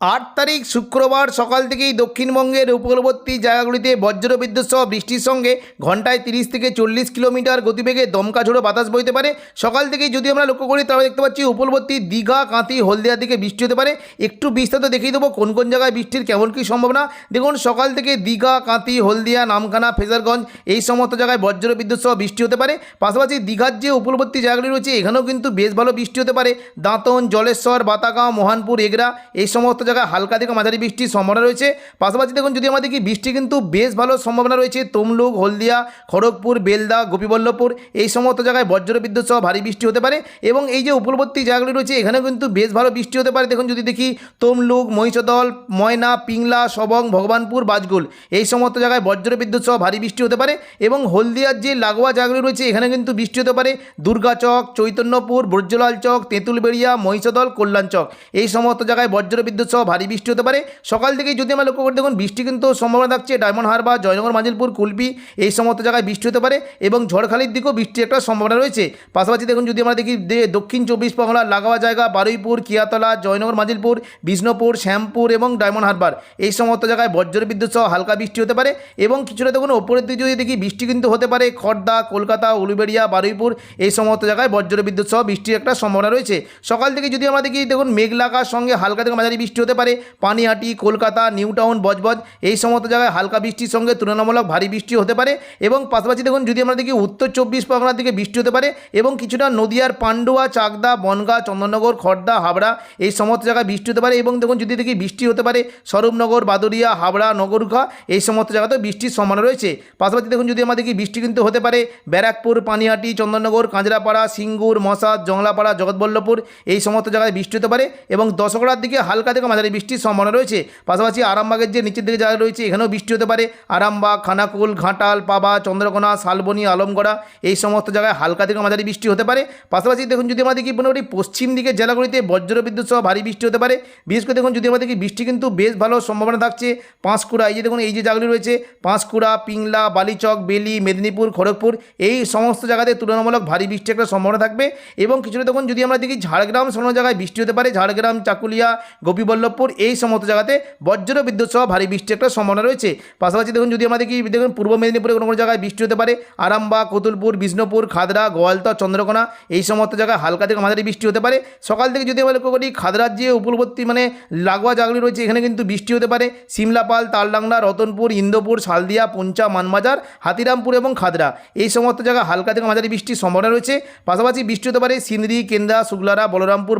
আট তারিখ শুক্রবার সকাল থেকেই দক্ষিণবঙ্গের উপকূলবর্তী জায়গাগুলিতে বজ্রবিদ্যুৎ সহ বৃষ্টির সঙ্গে ঘন্টায় তিরিশ থেকে চল্লিশ কিলোমিটার গতিবেগে দমকা ঝোড়ো বাতাস বইতে পারে। সকাল থেকেই যদি আমরা লক্ষ্য করি, তাহলে দেখতে পাচ্ছি উপকূলবর্তী দীঘা কাঁতি হলদিয়ার দিকে বৃষ্টি হতে পারে। একটু বিস্তারিত দেখিয়ে দেবো কোন কোন জায়গায় বৃষ্টির কেমন কী সম্ভাবনা। দেখুন, সকাল থেকে দীঘা কাঁতি হলদিয়া, নামখানা, ফেজারগঞ্জ এই সমস্ত জায়গায় বজ্রবিদ্যুৎ সহ বৃষ্টি হতে পারে। পাশাপাশি দীঘার যে উপকূলবর্তী জায়গাগুলি রয়েছে, এখানেও কিন্তু বেশ ভালো বৃষ্টি হতে পারে। দাঁতন, জলেশ্বর, বাতাগাঁও, মোহনপুর, এগরা এই সমস্ত জায়গায় হালকা থেকে মাঝারি বৃষ্টির সম্ভাবনা রয়েছে। পাশাপাশি দেখুন, যদি আমাদের কি বৃষ্টি কিন্তু বেশ ভালো সম্ভাবনা রয়েছে, তমলুক, হলদিয়া, খড়গপুর, বেলদা, গোপীবল্লভপুর, এই সমস্ত জায়গায় বজ্রবিদ্যুৎ সহ ভারী বৃষ্টি হতে পারে এবং এই যে উপকূলবর্তী জায়গাগুলি রয়েছে, এখানেও কিন্তু বেশ ভালো বৃষ্টি হতে পারে। দেখুন, যদি দেখি তমলুক, মহিষদল, ময়না, পিংলা, সবং, ভগবানপুর, বাজগুল, এই সমস্ত জায়গায় বজ্রবিদ্যুৎ সহ ভারী বৃষ্টি হতে পারে এবং হলদিয়ার যে লাগোয়া জায়গাগুলি রয়েছে এখানে কিন্তু বৃষ্টি হতে পারে। দুর্গাচক চৈতন্যপুর, ব্রজলাল চক, তেঁতুলবেড়িয়া, মহিষদল, কল্যাণ চক, এই সমস্ত জায়গায় বজ্রবিদ্যুৎ সহ ভারী বৃষ্টি হতে পারে। সকাল থেকেই যদি আমরা লক্ষ্য করি, দেখুন, বৃষ্টি কিন্তু সম্ভাবনা থাকছে ডায়মন্ড হারবার, জয়নগর, মাজিলপুর, কুলপি, এই সমস্ত জায়গায় বৃষ্টি হতে পারে এবং ঝড়খালির দিকেও বৃষ্টির একটা সম্ভাবনা রয়েছে। পাশাপাশি দেখুন, যদি আমরা দেখি দক্ষিণ চব্বিশ পরগনার লাগাওয়া জায়গা, বারুইপুর, কিয়াতলা, জয়নগর, মাজিলপুর, বিষ্ণুপুর, শ্যামপুর এবং ডায়মন্ড হারবার, এই সমস্ত জায়গায় বজ্র বিদ্যুৎ সহ হালকা বৃষ্টি হতে পারে এবং কিছুটা দেখুন, ওপরের দিকে যদি দেখি, বৃষ্টি কিন্তু হতে পারে খড়দা কলকাতা, উলুবেড়িয়া, বারুইপুর, এই সমস্ত জায়গায় বজ্র বিদ্যুৎ সহ বৃষ্টির একটা সম্ভাবনা রয়েছে। সকাল থেকে যদি আমরা দেখি, দেখুন মেঘলাকার সঙ্গে হালকা থেকে মাঝারি বৃষ্টি হতে পারে। পানিহাটি, কলকাতা নিউ টাউন বজবজ এই সমস্ত জায়গায় হালকা বৃষ্টির সঙ্গে তুলনামূলক ভারী বৃষ্টি হতে পারে এবং পাশাপাশি দেখুন যদি আমরা দেখি উত্তর চব্বিশ পরগনার দিকে বৃষ্টি হতে পারে এবং কিছুটা নদিয়ার পান্ডুয়া, চাকদা, বনগা, চন্দননগর খড়দা হাবড়া এই সমস্ত জায়গায় বৃষ্টি হতে পারে এবং দেখুন যদি দেখি বৃষ্টি হতে পারে স্বরূপনগর বাদুরিয়া হাবড়া নগরুখা এই সমস্ত জায়গাতেও বৃষ্টির সম্ভাবনা রয়েছে। পাশাপাশি দেখুন যদি আমরা দেখি বৃষ্টি কিন্তু হতে পারে ব্যারাকপুর, পানিহাটি, চন্দননগর, কাঁচরাপাড়া, সিঙ্গুর, মশাদ, জংলাপাড়া, জগৎবল্লভপুর এই সমস্ত জায়গায় বৃষ্টি হতে পারে এবং দশকড়ার দিকে হালকা থেকে মাঝারি বৃষ্টির সম্ভাবনা রয়েছে। পাশাপাশি আরামবাগের যে নিচের দিকে জায়গা রয়েছে, এখানেও বৃষ্টি হতে পারে। আরামবাগ, খানাকুল, ঘাটাল, পাবা, চন্দ্রকোনা, শালবনি, আলমগড়া এই সমস্ত জায়গায় হালকা থেকে মাঝারি বৃষ্টি হতে পারে। পাশাপাশি দেখুন যদি আমরা দেখি মোটামুটি পশ্চিম দিকের জেলাগুলিতে বজ্রবিদ্যুৎ সহ ভারী বৃষ্টি হতে পারে। বিশেষ করে দেখুন যদি আমাদের দেখি বৃষ্টি কিন্তু বেশ ভালো সম্ভাবনা থাকছে পাঁশকুড়া। এই যে দেখুন এই যে জায়গাগুলি রয়েছে, পাঁশকুড়া, পিংলা, বালিচক, বেলি, মেদিনীপুর, খড়গপুর, এই সমস্ত জায়গাতে তুলনামূলক ভারী বৃষ্টি একটা সম্ভাবনা থাকবে। এবং কিছুটা দেখুন যদি আমরা দেখি ঝাড়গ্রাম কোনো জায়গায় বৃষ্টি হতে পারে। ঝাড়গ্রাম, চাকুলিয়া গোপীবল্লভপুর এই সমস্ত জায়গাতে বজ্র বিদ্যুৎ সহ ভারী বৃষ্টি একটা সম্ভাবনা রয়েছে। পাশাপাশি দেখুন, যদি আমাদের কি দেখুন, পূর্ব মেদিনীপুরে কোনো কোনো জায়গায় বৃষ্টি হতে পারে, আরামবাগ, কতুলপুর, বিষ্ণুপুর, খাদরা, গোয়ালতর, চন্দ্রকোনা, এই সমস্ত জায়গায় হালকা থেকে মাঝারি বৃষ্টি হতে পারে। সকাল থেকে যদি আমরা লক্ষ্য করি খাদরার যে উপলবর্তী মানে লাগোয়া জাগলি রয়েছে, এখানে কিন্তু বৃষ্টি হতে পারে। সিমলাপাল, তালডাংরা, রতনপুর, ইন্দোপুর, শালদিয়া, পুঞ্চা, মানবাজার, হাতিরামপুর এবং খাদরা, এই সমস্ত জায়গায় হালকা থেকে মাঝারি বৃষ্টির সম্ভাবনা রয়েছে। পাশাপাশি বৃষ্টি হতে পারে সিন্দ্রি কেন্দ্রা, শুক্লারা, বলরামপুর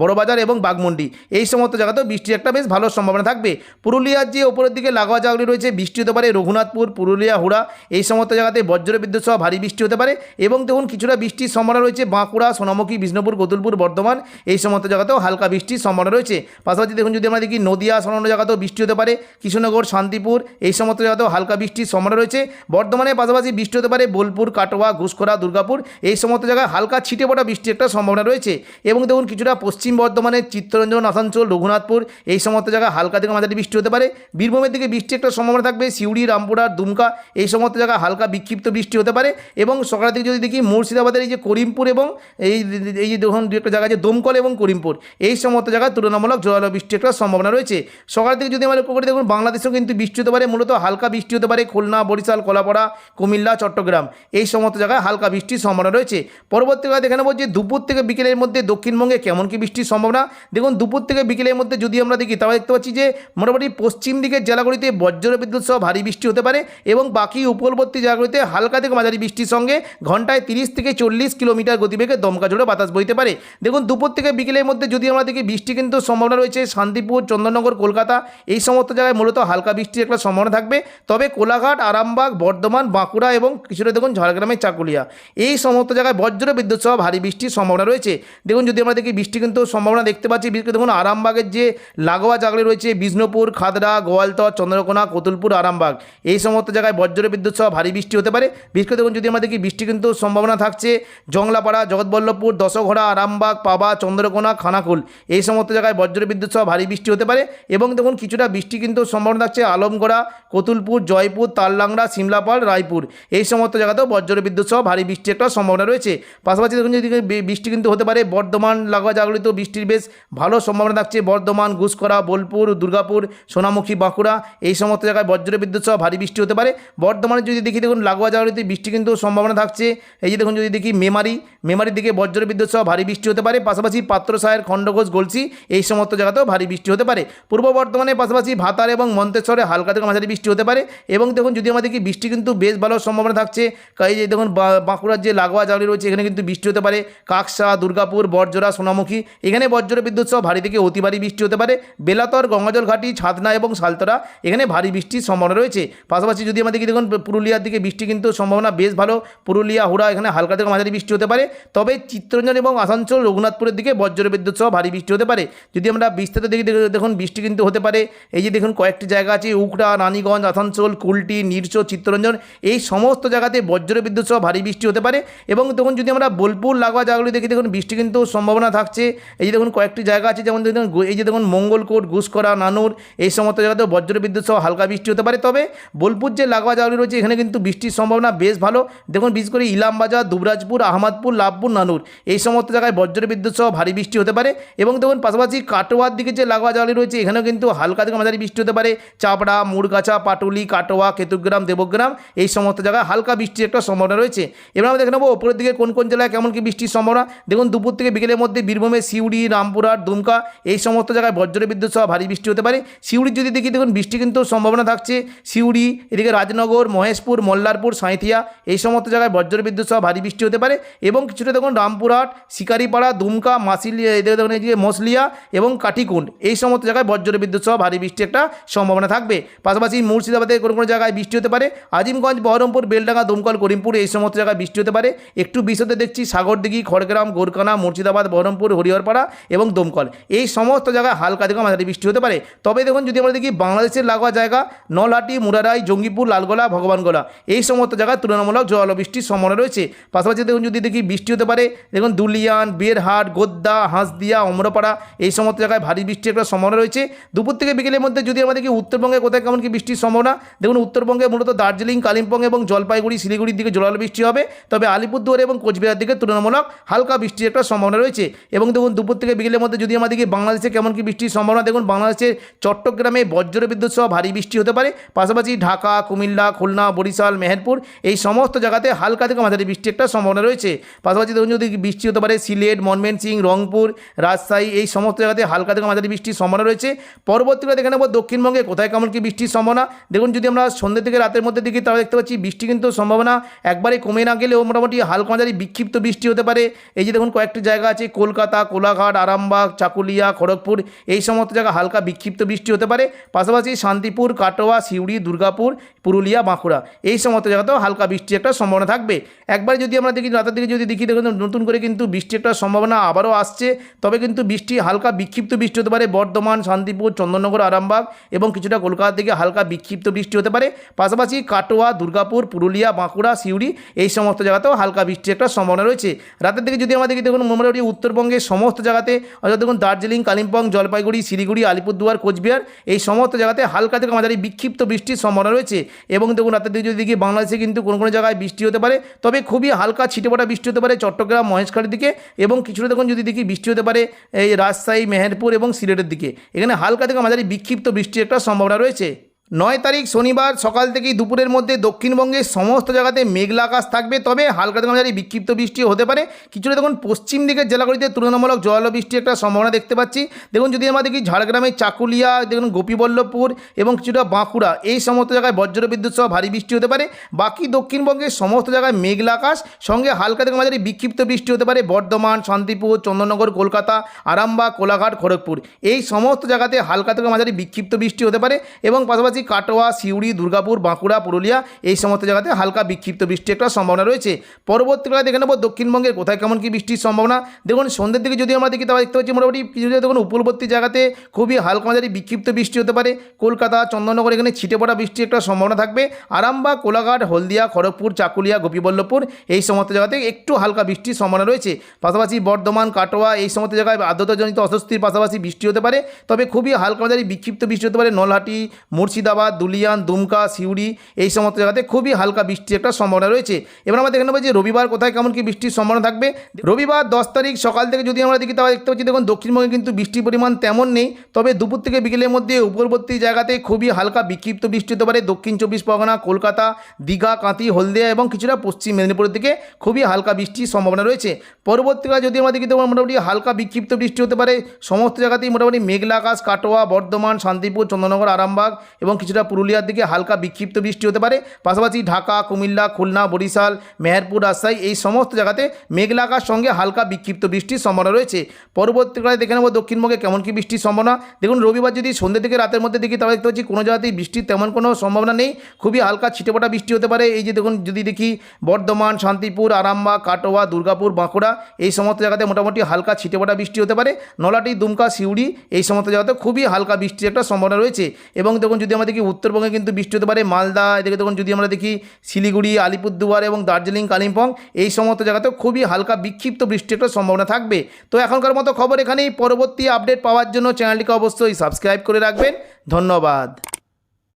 বড়বাজার এবং বাগমন্ডি এই সমস্ত জায়গাতেও বৃষ্টির একটা বেশ ভালো সম্ভাবনা থাকবে। পুরুলিয়ার যে ওপরের দিকে লাগোয়া জায়গাগুলি রয়েছে, বৃষ্টি হতে পারে রঘুনাথপুর, পুরুলিয়া, হুড়া, এই সমস্ত জায়গাতে বজ্র বিদ্যুৎ সহ ভারী বৃষ্টি হতে পারে এবং দেখুন কিছুটা বৃষ্টির সম্ভাবনা রয়েছে বাঁকুড়া, সোনামুখী, বিষ্ণুপুর কতুলপুর বর্ধমান, এই সমস্ত জায়গাতেও হালকা বৃষ্টির সম্ভাবনা রয়েছে। পাশাপাশি দেখুন যদি আমরা দেখি নদিয়া সংলগ্ন জায়গাতেও বৃষ্টি হতে পারে, কৃষ্ণনগর, শান্তিপুর, এই সমস্ত জায়গাতেও হালকা বৃষ্টির সম্ভাবনা রয়েছে। বর্ধমানের পাশাপাশি বৃষ্টি হতে পারে বোলপুর, কাটোয়া ঘুষখোরা দুর্গাপুর, এই সমস্ত জায়গায় হালকা ছিটে পড়া বৃষ্টির একটা সম্ভাবনা রয়েছে। এবং দেখুন কিছুটা পশ্চিম বর্ধমানের চিত্তরঞ্জন, আসানসোল রঘুনাথপুর, এই সমস্ত জায়গায় হালকা থেকে মাঝারি বৃষ্টি হতে পারে। বীরভূমের দিকে বৃষ্টি একটা সম্ভাবনা থাকবে, সিউড়ি, রামপুরহাট, দুমকা, এই সমস্ত জায়গায় হালকা বিক্ষিপ্ত বৃষ্টি হতে পারে। এবং সকালের দিকে যদি দেখি মুর্শিদাবাদের এই যে করিমপুর এবং এই এই যে দেখুন দু একটা জায়গা আছে, দমকল এবং করিমপুর, এই সমস্ত জায়গায় তুলনামূলক জোরালো বৃষ্টি একটা সম্ভাবনা রয়েছে। সকাল থেকে যদি আমরা লক্ষ্য দেখুন বাংলাদেশেও কিন্তু বৃষ্টি হতে পারে, মূলত হালকা বৃষ্টি হতে পারে খুলনা, বরিশাল, কলাপাড়া, কুমিল্লা, চট্টগ্রাম, এই সমস্ত জায়গায় হালকা বৃষ্টির সম্ভাবনা রয়েছে। পরবর্তীকালে দেখে নেব যে দুপুর থেকে বিকেলের মধ্যে দক্ষিণবঙ্গে কেমন কি বৃষ্টির সম্ভাবনা। দেখুন দুপুর থেকে বিকেলের মধ্যে যদি আমরা দেখি, তাহলে দেখতে পাচ্ছি যে মোটামুটি পশ্চিম দিকের জেলাগুলিতে বজ্র বিদ্যুৎ সহ ভারী বৃষ্টি হতে পারে এবং বাকি উপকূলবর্তী জেলাগুলিতে হালকা থেকে মাঝারি বৃষ্টির সঙ্গে ঘন্টায় তিরিশ থেকে চল্লিশ কিলোমিটার গতিবেগে দমকা ঝোড়ো বাতাস বইতে পারে। দেখুন, দুপুর থেকে বিকেলের মধ্যে যদি আমরা দেখি, বৃষ্টি কিন্তু সম্ভাবনা রয়েছে শান্তিপুর, চন্দননগর, কলকাতা, এই সমস্ত জায়গায় মূলত হালকা বৃষ্টির একটা সম্ভাবনা থাকবে। তবে কোলাঘাট, আরামবাগ, বর্ধমান, বাঁকুড়া এবং কিছুটা দেখুন ঝাড়গ্রামের চাকুলিয়া, এই সমস্ত জায়গায় বজ্র বিদ্যুৎ সহ ভারী বৃষ্টির সম্ভাবনা রয়েছে। দেখুন, যদি আমরা দেখি, বৃষ্টি কিন্তু সম্ভাবনা দেখতে পাচ্ছি দেখুন দেখুন আরামবাগের যে লাগোয়া জায়গাগুলি রয়েছে বিষ্ণুপুর, খাদড়া, গোয়ালতর, চন্দ্রকোনা, কতুলপুর, আরামবাগ। এই সমস্ত জায়গায় বজ্র বিদ্যুৎ সহ ভারী বৃষ্টি হতে পারে। বিশেষ করে দেখুন, যদি আমরা দেখি বৃষ্টি কিন্তু সম্ভাবনা থাকছে, জংলাপাড়া, জগৎবল্লভপুর, দশঘোড়া, আরামবাগ, পাবা, চন্দ্রকোনা, খানাকুল, এই সমস্ত জায়গায় বজ্র বিদ্যুৎ সহ ভারী বৃষ্টি হতে পারে। এবং দেখুন, কিছুটা বৃষ্টি কিন্তু সম্ভাবনা থাকছে আলমগড়া, কতুলপুর, জয়পুর, তাললাংড়া, সিমলাপাল, রায়পুর। এই সমস্ত জায়গাতেও বজ্র বিদ্যুৎ সহ ভারী বৃষ্টির একটা সম্ভাবনা রয়েছে। পাশাপাশি দেখুন, যদি বৃষ্টি কিন্তু হতে পারে, বর্ধমান লাগোয়া জায়গাগুলিতেও বৃষ্টির বেশ ভালো সম্ভাবনা বর্ধমান ঘুষকরা বোলপুর, দুর্গাপুর, সোনামুখী, বাঁকুড়া এই সমস্ত জায়গায় বজ্র বিদ্যুৎ সহ ভারী বৃষ্টি হতে পারে। বর্ধমানে যদি দেখি দেখুন লাগোয়া জায়গাগুলিতে বৃষ্টি কিন্তু সম্ভাবনা থাকছে। এই যে দেখুন যদি দেখি মেমারি, মেমারির দিকে বজ্র বিদ্যুৎ সহ ভারী বৃষ্টি হতে পারে। পাশাপাশি পাত্রসায়ের খণ্ডঘোষ, গলসি এই সমস্ত জায়গাতেও ভারী বৃষ্টি হতে পারে। পূর্ব বর্ধমানের পাশাপাশি ভাতার এবং মন্তেশ্বরে হালকা থেকে মাঝারি বৃষ্টি হতে পারে এবং দেখুন যদি আমাদের কি বৃষ্টি কিন্তু বেশ ভালো সম্ভাবনা থাকছে। এই যে দেখুন বাঁকুড়ার যে লাগোয়া জায়গাগুলি রয়েছে, এখানে কিন্তু বৃষ্টি হতে পারে। কাকসা, দুর্গাপুর, বরজোড়া, সোনামুখী এখানে বজ্র বিদ্যুৎ সহ ভারী থেকে অতি ভারী বৃষ্টি হতে পারে, বেলাতর, গঙ্গাজল ঘাটি ছাদনা এবং সালতরা এখানে ভারী বৃষ্টির সম্ভাবনা রয়েছে। পাশাপাশি যদি আমাদের দেখুন, পুরুলিয়ার দিকে বৃষ্টি কিন্তু সম্ভাবনা বেশ ভালো। পুরুলিয়া, হুড়া এখানে হালকা থেকে মাঝারি বৃষ্টি হতে পারে। তবে চিত্তরঞ্জন এবং আসানসোল, রঘুনাথপুরের দিকে বজ্র বিদ্যুৎ সহ ভারী বৃষ্টি হতে পারে। যদি আমরা বিস্তারিত দেখি দেখুন- বৃষ্টি কিন্তু হতে পারে। এই যে দেখুন, কয়েকটি জায়গা আছে, উকড়া, রানীগঞ্জ, আসানসোল, কুলটি নিরচ চিত্তরঞ্জন, এই সমস্ত জায়গাতে বজ্র বিদ্যুৎ সহ ভারী বৃষ্টি হতে পারে। এবং তখন যদি আমরা বোলপুর, লাগোয়া জায়গাগুলি দেখি, দেখুন, বৃষ্টি কিন্তু সম্ভাবনা থাকছে। এই যে দেখুন, কয়েকটি জায়গা আছে, যেমন দেখুন এই যে দেখুন মঙ্গলকোট ঘুষকরা নানুর, এই সমস্ত জায়গাতেও বজ্র বিদ্যুৎ সহ হালকা বৃষ্টি হতে পারে। তবে বোলপুর যে লাগোয়া জায়গাগুলি রয়েছে, এখানে কিন্তু বৃষ্টির সম্ভাবনা বেশ ভালো। দেখুন, বিশেষ করে ইলামবাজার, দুবরাজপুর, আহমদপুর, লাভপুর, নানুর, এই সমস্ত জায়গায় বজ্র বিদ্যুৎ সহ ভারী বৃষ্টি হতে পারে। এবং দেখুন, পাশাপাশি কাটোয়ার দিকে যে লাগোয়া জায়গাগুলি রয়েছে, এখানেও কিন্তু হালকা থেকে মাঝারি বৃষ্টি হতে পারে। চাপড়া, মুড়গাছা, পাটুলি, কাটোয়া, কেতুগ্রাম, দেবগ্রাম, এই সমস্ত জায়গায় হালকা বৃষ্টির একটা সম্ভাবনা রয়েছে। এবার আমরা দেখে নেব ওপরের দিকে কোন কোন জেলায় কেমন কি বৃষ্টির সম্ভাবনা। দেখুন, দুপুর থেকে বিকেলের মধ্যে বীরভূমে সিউড়ি, রামপুরহাট, দুমকা, এই সমস্ত জায়গায় বজ্র বিদ্যুৎ সহ ভারী বৃষ্টি হতে পারে। সিউড়ির যদি দেখি, দেখুন, বৃষ্টি কিন্তু সম্ভাবনা থাকছে। সিউড়ি, এদিকে রাজনগর, মহেশপুর, মল্লারপুর, সাঁইথিয়া, এই সমস্ত জায়গায় বজ্র বিদ্যুৎ সহ ভারী বৃষ্টি হতে পারে এবং কিছুটা দেখুন রামপুরহাট, শিকারিপাড়া, দুমকা মাসিলিয়া এদিকে দেখুন এদিকে মসলিয়া এবং কাঠিকুণ্ড, এই সমস্ত জায়গায় বজ্র বিদ্যুৎ সহ ভারী বৃষ্টি একটা সম্ভাবনা থাকবে। পাশাপাশি মুর্শিদাবাদের কোনো কোনো জায়গায় বৃষ্টি হতে পারে। আজিমগঞ্জ, বহরমপুর, বেলডাঙ্গা, দমকল, করিমপুর, এই সমস্ত জায়গায় বৃষ্টি হতে পারে। একটু বিশদে দেখছি, সাগরদিঘি, খড়গ্রাম গোরকানা মুর্শিদাবাদ, বহরমপুর, হরিহরপাড়া এবং দমকল, এই সমস্ত জায়গায় হালকা থেকে মাঝারি বৃষ্টি হতে পারে। তবে দেখুন, যদি আমরা দেখি বাংলাদেশের লাগোয়া জায়গা, নলহাটি, মুরারাই, জঙ্গিপুর, লালগোলা, ভগবানগোলা, এই সমস্ত জায়গায় তুলনামূলক জলবৃষ্টির সম্ভাবনা রয়েছে। পাশাপাশি দেখুন, যদি দেখি বৃষ্টি হতে পারে, দেখুন দুলিয়ান বিয়েরহাট গোদ্দা, হাঁসদিয়া, অমরপাড়া, এই সমস্ত জায়গায় ভারী বৃষ্টির একটা সম্ভাবনা রয়েছে। দুপুর থেকে বিকেলের মধ্যে যদি আমরা দেখি উত্তরবঙ্গে কোথায় কেমন কি বৃষ্টির সম্ভাবনা, দেখুন উত্তরবঙ্গে মূলত দার্জিলিং, কালিম্পং এবং জলপাইগুড়ি, শিলিগুড়ির দিকে জোরালো বৃষ্টি হবে। তবে আলিপুরদুয়ার এবং কোচবিহার দিকে তুলনামূলক হালকা বৃষ্টির একটা সম্ভাবনা রয়েছে। এবং দেখুন, দুপুর থেকে বিকেলের মধ্যে যদি আমাদেরকে বাংলাদেশে কেমন কি বৃষ্টির সম্ভাবনা? দেখুন বাংলাদেশের চট্টগ্রামে বজ্র বিদ্যুৎ সহ ভারী বৃষ্টি হতে পারে। পাশাপাশি ঢাকা, কুমিল্লা, খুলনা, বরিশাল, মেহেরপুর এই সমস্ত জায়গাতে হালকা থেকে মাঝারি বৃষ্টি একটা সম্ভাবনা রয়েছে। পাশাপাশি দেখুন, যদি বৃষ্টি হতে পারে, সিলেট, ময়মনসিংহ, রংপুর, রাজশাহী এই সমস্ত জায়গাতে হালকা থেকে মাঝারি বৃষ্টির সম্ভাবনা রয়েছে। পরবর্তীকালে দেখে নেব দক্ষিণবঙ্গে কোথায় কেমন কি বৃষ্টির সম্ভাবনা। দেখুন, যদি আমরা সন্ধ্যে থেকে রাতের মধ্যে দেখি তাহলে দেখতে পাচ্ছি বৃষ্টি কিন্তু সম্ভাবনা একবারে কমে না গেলেও মোটামুটি হালকা মাঝারি বিক্ষিপ্ত বৃষ্টি হতে পারে। এই যে দেখুন, কয়েকটি জায়গা আছে, কলকাতা, কোলাঘাট, আরামবাগ, চাকুলিয়া খড়গপুর, এই সমস্ত জায়গা হালকা বিক্ষিপ্ত বৃষ্টি হতে পারে। পাশাপাশি শান্তিপুর, কাটোয়া, সিউড়ি, দুর্গাপুর, পুরুলিয়া, বাঁকুড়া, এই সমস্ত জায়গাতেও হালকা বৃষ্টির একটা সম্ভাবনা থাকবে। একবার যদি আমরা দেখি, রাতের দিকে যদি দেখি, দেখুন, নতুন করে কিন্তু বৃষ্টির একটা সম্ভাবনা আবারও আসছে। তবে কিন্তু বৃষ্টি, হালকা বিক্ষিপ্ত বৃষ্টি হতে পারে বর্ধমান, শান্তিপুর, চন্দননগর, আরামবাগ এবং কিছুটা কলকাতা থেকে হালকা বিক্ষিপ্ত বৃষ্টি হতে পারে। পাশাপাশি কাটোয়া, দুর্গাপুর, পুরুলিয়া, বাঁকুড়া, সিউড়ি, এই সমস্ত জায়গাতেও হালকা বৃষ্টির একটা সম্ভাবনা রয়েছে। রাতের দিকে যদি আমরা দেখি, দেখুন, মোটামুটি উত্তরবঙ্গের সমস্ত জায়গাতে, অর্থাৎ দেখুন, দার্জিলিং কালিম্পং, জলপাইগুড়ি, শিলিগুড়ি, আলিপুরদুয়ার, কোচবিহার এই সমস্ত জায়গাতে হালকা থেকে মাঝারি বিক্ষিপ্ত বৃষ্টির সম্ভাবনা রয়েছে। এবং দেখুন, রাতের দিকে যদি দেখি, বাংলাদেশে কিন্তু কোনো কোনো জায়গায় বৃষ্টি হতে পারে। তবে খুবই হালকা ছিটেপটা বৃষ্টি হতে পারে চট্টগ্রাম, মহেশখালীর দিকে। এবং কিছুটা দেখুন, যদি দেখি, বৃষ্টি হতে পারে এই রাজশাহী, মেহেরপুর এবং সিলেটের দিকে। এখানে হালকা থেকে মাঝারি বিক্ষিপ্ত বৃষ্টির একটা সম্ভাবনা রয়েছে। নয় তারিখ শনিবার সকাল থেকেই দুপুরের মধ্যে দক্ষিণবঙ্গের সমস্ত জায়গাতে মেঘলা আকাশ থাকবে। তবে হালকা থেকে মাঝারি বিক্ষিপ্ত বৃষ্টি হতে পারে। কিছুটা দেখুন পশ্চিম দিকের জেলাগুলিতে তুলনামূলক জল বৃষ্টির একটা সম্ভাবনা দেখতে পাচ্ছি। দেখুন যদি আমরা দেখি ঝাড়গ্রামের চাকুলিয়া, দেখুন গোপীবল্লভপুর এবং কিছুটা বাঁকুড়া, এই সমস্ত জায়গায় বজ্র বিদ্যুৎ সহ ভারী বৃষ্টি হতে পারে। বাকি দক্ষিণবঙ্গের সমস্ত জায়গায় মেঘলা আকাশ, সঙ্গে হালকা থেকে মাঝারি বিক্ষিপ্ত বৃষ্টি হতে পারে বর্ধমান, শান্তিপুর, চন্দননগর, কলকাতা, আরামবাগ, কোলাঘাট, খড়গপুর। এই সমস্ত জায়গাতে হালকা থেকে মাঝারি বিক্ষিপ্ত বৃষ্টি হতে পারে এবং পাশাপাশি কাটোয়া, সিউড়ি, দুর্গাপুর, বাঁকুড়া, পুরুলিয়া এই সমস্ত জায়গাতে হালকা বিক্ষিপ্ত বৃষ্টির একটা সম্ভাবনা রয়েছে। পরবর্তীকালে দেখে নেব দক্ষিণবঙ্গের কোথায় কেমন কি বৃষ্টির সম্ভাবনা। দেখুন, সন্ধ্যের দিকে যদি আমরা দেখি, তাহলে দেখতে পাচ্ছি মোটামুটি কিছু দেখুন উপকূলবর্তী জায়গাতে খুবই হালকা মাঝারি বিক্ষিপ্ত বৃষ্টি হতে পারে। কলকাতা, চন্দননগর এখানে ছিটে পড়া বৃষ্টির একটা সম্ভাবনা থাকবে। আরামবাগ, কোলাঘাট, হলদিয়া, খড়গপুর, চাকুলিয়া, গোপীবল্লভপুর এই সমস্ত জায়গাতে একটু হালকা বৃষ্টির সম্ভাবনা রয়েছে। পাশাপাশি বর্ধমান, কাটোয়া এই সমস্ত জায়গায় আর্দ্রতাজনিত অস্বস্তির পাশাপাশি বৃষ্টি হতে পারে। তবে খুবই হালকা মাঝারি বিক্ষিপ্ত বৃষ্টি হতে পারে নলহাটি, মুর্শিদাবাদ দুলিয়ান, দুমকা, সিউড়ি এই সমস্ত জায়গাতে খুবই হালকা বৃষ্টির একটা সম্ভাবনা রয়েছে। এবার আমরা দেখে নেব যে রবিবার কোথায় কেমন কি বৃষ্টির সম্ভাবনা থাকবে। রবিবার দশ তারিখ সকাল থেকে যদি আমরা দেখি তাহলে দেখতে পাচ্ছি, দেখুন, দক্ষিণবঙ্গে কিন্তু বৃষ্টির পরিমাণ তেমন নেই। তবে দুপুর থেকে বিকেলের মধ্যে উপরবর্তী জায়গাতে খুবই হালকা বিক্ষিপ্ত বৃষ্টি হতে পারে। দক্ষিণ চব্বিশ পরগনা, কলকাতা, দীঘা কাঁতি হলদিয়া এবং কিছুটা পশ্চিম মেদিনীপুরের দিকে খুবই হালকা বৃষ্টির সম্ভাবনা রয়েছে। পরবর্তীকালে যদি আমরা দেখি তখন মোটামুটি হালকা বিক্ষিপ্ত বৃষ্টি হতে পারে। সমস্ত জায়গাতেই মোটামুটি মেঘলা আকাশ, কাটোয়া, বর্ধমান, শান্তিপুর, চন্দ্রনগর, আরামবাগ এবং কিছুটা পুরুলিয়ার দিকে হালকা বিক্ষিপ্ত বৃষ্টি হতে পারে। পাশাপাশি ঢাকা, কুমিল্লা, খুলনা, বরিশাল, মেহেরপুর, রাজশাহী এই সমস্ত জায়গাতে মেঘলাকার সঙ্গে হালকা বিক্ষিপ্ত বৃষ্টির সম্ভাবনা রয়েছে। পরবর্তীকালে দেখে নেব দক্ষিণবঙ্গে কেমন কি বৃষ্টির সম্ভাবনা। দেখুন, রবিবার যদি সন্ধ্যে থেকে রাতের মধ্যে দেখি, তাহলে দেখতে পাচ্ছি কোনো জায়গাতেই বৃষ্টির তেমন কোনো সম্ভাবনা নেই। খুবই হালকা ছিটেপটা বৃষ্টি হতে পারে। এই যে দেখুন, যদি দেখি বর্ধমান, শান্তিপুর, আরামবাগ, কাটোয়া, দুর্গাপুর, বাঁকুড়া এই সমস্ত জায়গাতে মোটামুটি হালকা ছিটেপটা বৃষ্টি হতে পারে। নলাটি দুমকা, সিউড়ি এই সমস্ত জায়গাতে খুবই হালকা বৃষ্টির একটা সম্ভাবনা রয়েছে। এবং দেখুন, যদি আমরা দেখি উত্তরবঙ্গে কিন্তু বৃষ্টি হতে পারে, মালদা, এদিকে তখন যদি আমরা দেখি শিলিগুড়ি, আলিপুরদুয়ার এবং দার্জিলিং, কালিম্পং, এই সমস্ত জায়গাতেও খুবই হালকা বিক্ষিপ্ত বৃষ্টি একটা সম্ভাবনা থাকবে। তো এখনকার মতো খবর এখানেই, পরবর্তী আপডেট পাওয়ার জন্য চ্যানেলটিকে অবশ্যই সাবস্ক্রাইব করে রাখবেন। ধন্যবাদ।